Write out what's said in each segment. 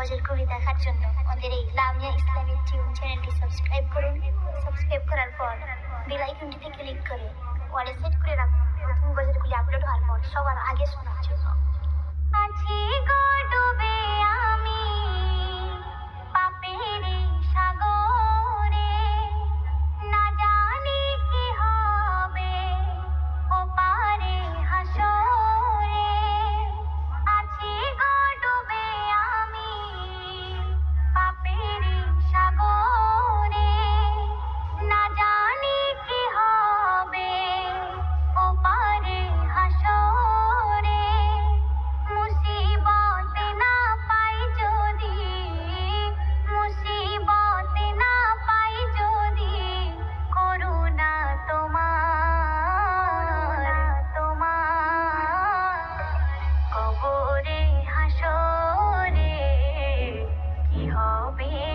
গজলগুলি দেখার জন্য আমাদের এই লামিয়া ইসলামিক টিউন চ্যানেলটি সাবস্ক্রাইব করুন। সাবস্ক্রাইব করার পর বেল আইকনটিতে ক্লিক করে ওয়ালে সেট করে রাখুন। নতুন গজলগুলি আপলোড হওয়ার পর সবার আগে শোনার জন্য। আছি be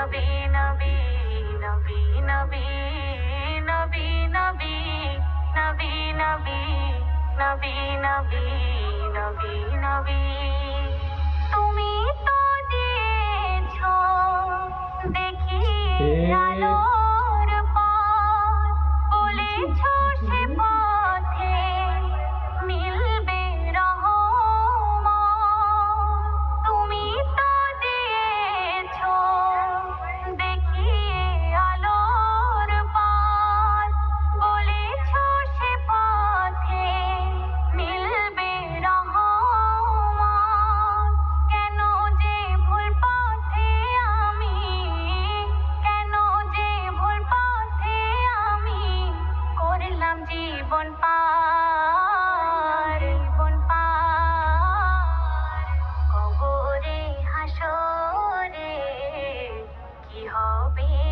নবী নবী নবী নবী নবী নবী নবী নবী নবী নবী নবী নবী তুমি তো দিয়েছ দেখি আলোর পর বলেছ পথ be